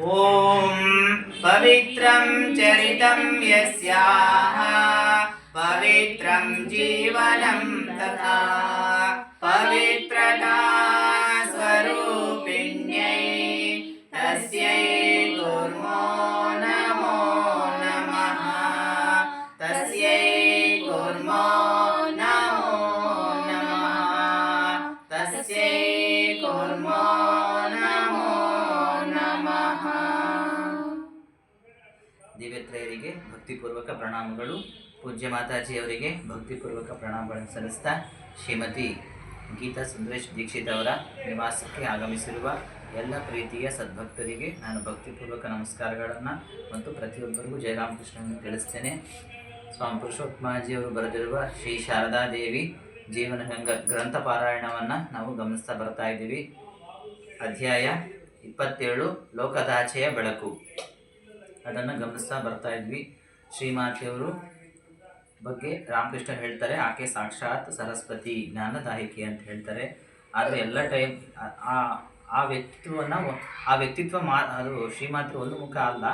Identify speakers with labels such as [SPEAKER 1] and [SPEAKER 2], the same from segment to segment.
[SPEAKER 1] ॐ पवित्रं चरितं यस्याः पवित्रं जीवनं तथा ದಿವ್ಯತ್ರಯರಿಗೆ ಭಕ್ತಿಪೂರ್ವಕ ಪ್ರಣಾಮಗಳು. ಪೂಜ್ಯ ಮಾತಾಜಿಯವರಿಗೆ ಭಕ್ತಿಪೂರ್ವಕ ಪ್ರಣಾಮಗಳನ್ನು ಸಲ್ಲಿಸ್ತಾ ಶ್ರೀಮತಿ ಗೀತಾ ಸುಂದರೇಶ್ ದೀಕ್ಷಿತ್ ಅವರ ನಿವಾಸಕ್ಕೆ ಆಗಮಿಸಿರುವ ಎಲ್ಲ ಪ್ರೀತಿಯ ಸದ್ಭಕ್ತರಿಗೆ ನಾನು ಭಕ್ತಿಪೂರ್ವಕ ನಮಸ್ಕಾರಗಳನ್ನು ಮತ್ತು ಪ್ರತಿಯೊಬ್ಬರಿಗೂ ಜಯರಾಮಕೃಷ್ಣವನ್ನು ತಿಳಿಸ್ತೇನೆ. ಸ್ವಾಮಿ ಪುರುಷೋತ್ತಮಾಜಿಯವರು ಬರೆದಿರುವ ಶ್ರೀ ಶಾರದಾ ದೇವಿ ಜೀವನ ಗಂಗ ಗ್ರಂಥ ಪಾರಾಯಣವನ್ನು ನಾವು ಗಮನಿಸ್ತಾ ಬರ್ತಾ ಇದ್ದೀವಿ. ಅಧ್ಯಾಯ ಇಪ್ಪತ್ತೇಳು, ಲೋಕದಾಚೆಯ ಬೆಳಕು. ಅದನ್ನು ಗಮನಿಸ್ತಾ ಬರ್ತಾ ಇದ್ವಿ. ಶ್ರೀಮಾತೆಯವರು ಬಗ್ಗೆ ರಾಮಕೃಷ್ಣ ಹೇಳ್ತಾರೆ, ಆಕೆ ಸಾಕ್ಷಾತ್ ಸರಸ್ವತಿ ಜ್ಞಾನದಾಯಕಿ ಅಂತ ಹೇಳ್ತಾರೆ. ಆದರೆ ಎಲ್ಲ ಟೈಮ್ ಆ ವ್ಯಕ್ತಿತ್ವವನ್ನು ಆ ವ್ಯಕ್ತಿತ್ವ ಮಾ, ಅದು ಶ್ರೀಮಾತೆ ಒಂದು ಮುಖ ಅಲ್ಲ.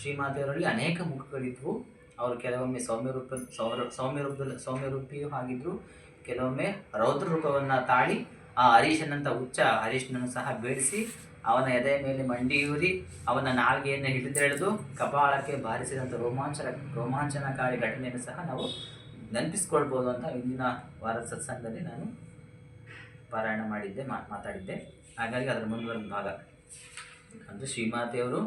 [SPEAKER 1] ಶ್ರೀಮಾತೆಯವರಲ್ಲಿ ಅನೇಕ ಮುಖಗಳಿದ್ವು. ಅವರು ಕೆಲವೊಮ್ಮೆ ಸೌಮ್ಯ ರೂಪ ಸೌಮ್ಯ ಸೌಮ್ಯ ರೂಪದಲ್ಲಿ ಸೌಮ್ಯ ರೂಪಿಯೂ ಆಗಿದ್ರು. ಕೆಲವೊಮ್ಮೆ ರೌದ್ರ ರೂಪವನ್ನು ತಾಳಿ ಆ ಹರೀಶನಂತ ಉಚ್ಚ ಹರೀಶನನ್ನು ಸಹ ಬೇಡಿಸಿ ಅವನ ಎದೆ ಮೇಲೆ ಮಂಡಿಯೂರಿ ಅವನ ನಾಲ್ಗೆಯನ್ನು ಹಿಡಿದೆಳೆದು ಕಪಾಳಕ್ಕೆ ಬಾರಿಸಿದಂಥ ರೋಮಾಂಚನ, ರೋಮಾಂಚನಕಾರಿ ಘಟನೆಯನ್ನು ಸಹ ನಾವು ನೆನಪಿಸ್ಕೊಳ್ಬೋದು ಅಂತ ಇಂದಿನ ವಾರದ ಸತ್ಸಂಗದಲ್ಲಿ ನಾನು ಪಾರಾಯಣ ಮಾಡಿದ್ದೆ ಮಾತಾಡಿದ್ದೆ. ಹಾಗಾಗಿ ಅದರ ಮುಂದುವರೆದ ಭಾಗ. ಅಂದರೆ ಶ್ರೀಮಾತೆಯವರು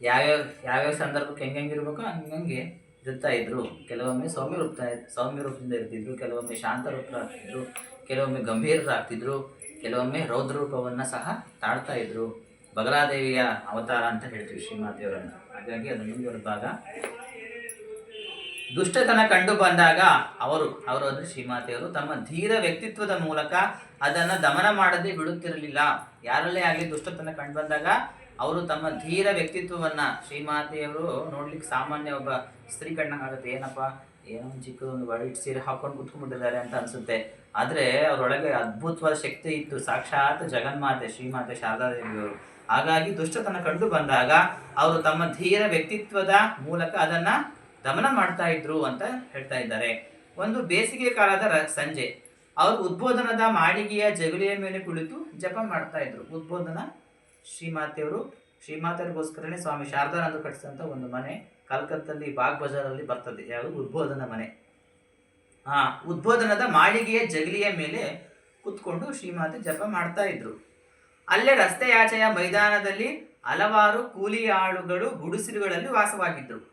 [SPEAKER 1] ಯಾವ್ಯಾವ ಯಾವ್ಯಾವ ಸಂದರ್ಭಕ್ಕೆ ಹೆಂಗಿರ್ಬೇಕೋ ಹಂಗಂಗೆ ಇರ್ತಾ ಇದ್ರು. ಕೆಲವೊಮ್ಮೆ ಸೌಮ್ಯ ರೂಪ, ಸೌಮ್ಯ ರೂಪದಿಂದ ಇರ್ತಿದ್ರು, ಕೆಲವೊಮ್ಮೆ ಶಾಂತ ರೂಪರಾಗ್ತಿದ್ರು ಕೆಲವೊಮ್ಮೆ ಗಂಭೀರರಾಗ್ತಿದ್ರು. ಕೆಲವೊಮ್ಮೆ ರೌದ್ರ ರೂಪವನ್ನು ಸಹ ತಾಳ್ತಾ ಇದ್ರು. ಬಗಲಾದೇವಿಯ ಅವತಾರ ಅಂತ ಹೇಳ್ತೀವಿ ಶ್ರೀಮಾತೆಯವರನ್ನು ಹಾಗಾಗಿ ಅದು ಮುಂದುವರೆದ ಭಾಗ. ದುಷ್ಟತನ ಕಂಡು ಬಂದಾಗ ಅವರು ಅವರು ಅಂದರೆ ಶ್ರೀಮಾತೆಯವರು ತಮ್ಮ ಧೀರ ವ್ಯಕ್ತಿತ್ವದ ಮೂಲಕ ಅದನ್ನು ದಮನ ಮಾಡದೆ ಬಿಡುತ್ತಿರಲಿಲ್ಲ. ಯಾರಲ್ಲೇ ಆಗಲಿ ದುಷ್ಟತನ ಕಂಡು ಬಂದಾಗ ಅವರು ತಮ್ಮ ಧೀರ ವ್ಯಕ್ತಿತ್ವವನ್ನು ಶ್ರೀಮಾತೆಯವರು ನೋಡ್ಲಿಕ್ಕೆ ಸಾಮಾನ್ಯ ಒಬ್ಬ ಸ್ತ್ರೀ ಕಣ್ಣಾಗುತ್ತೆ. ಏನಪ್ಪ? ಏನೋ ಒಂದು ಚಿಕ್ಕದೊಂದು ವೈಟ್ ಸೀರೆ ಹಾಕೊಂಡು ಕುತ್ಕೊಂಡ್ಬಿಟ್ಟಿದ್ದಾರೆ ಅಂತ ಅನಿಸುತ್ತೆ. ಆದರೆ ಅವರೊಳಗೆ ಅದ್ಭುತವಾದ ಶಕ್ತಿ ಇತ್ತು. ಸಾಕ್ಷಾತ್ ಜಗನ್ಮಾತೆ, ಶ್ರೀಮಾತೆ ಶಾರದಾದೇವಿಯವರು ಹಾಗಾಗಿ ದುಷ್ಟತನ ಕಂಡು ಬಂದಾಗ ಅವರು ತಮ್ಮ ಧೀರ ವ್ಯಕ್ತಿತ್ವದ ಮೂಲಕ ಅದನ್ನ ದಮನ ಮಾಡ್ತಾ ಇದ್ರು ಅಂತ ಹೇಳ್ತಾ ಇದ್ದಾರೆ. ಒಂದು ಬೇಸಿಗೆ ಕಾಲದ ಸಂಜೆ. ಅವರು ಉದ್ಬೋಧನದ ಮಾಳಿಗೆಯ ಜಗುಲಿಯ ಮೇಲೆ ಕುಳಿತು ಜಪ ಮಾಡ್ತಾ ಇದ್ರು. ಉದ್ಬೋಧನ ಶ್ರೀಮಾತೆಯವರು ಶ್ರೀಮಾತೆಯರಿಗೋಸ್ಕರನೇ ಸ್ವಾಮಿ ಶಾರದಾನಂದ ಕಟ್ಟಿಸಿದಂಥ ಒಂದು ಮನೆ ಕಲ್ಕತ್ತಲ್ಲಿ ಬಾಗ್ ಬಜಾರಲ್ಲಿ ಬರ್ತದೆ, ಯಾವುದು ಉದ್ಬೋಧನ ಮನೆ. ಆ, ಉದ್ಬೋಧನದ ಮಾಳಿಗೆಯ ಜಗಲಿಯ ಮೇಲೆ ಕುತ್ಕೊಂಡು ಶ್ರೀಮಾತೆ ಜಪ ಮಾಡ್ತಾ ಇದ್ರು. ಅಲ್ಲೇ ರಸ್ತೆಯಾಚೆಯ ಮೈದಾನದಲ್ಲಿ ಹಲವಾರು ಕೂಲಿ ಆಳುಗಳು ಗುಡಿಸಿಲುಗಳಲ್ಲಿ ವಾಸವಾಗಿದ್ದರು.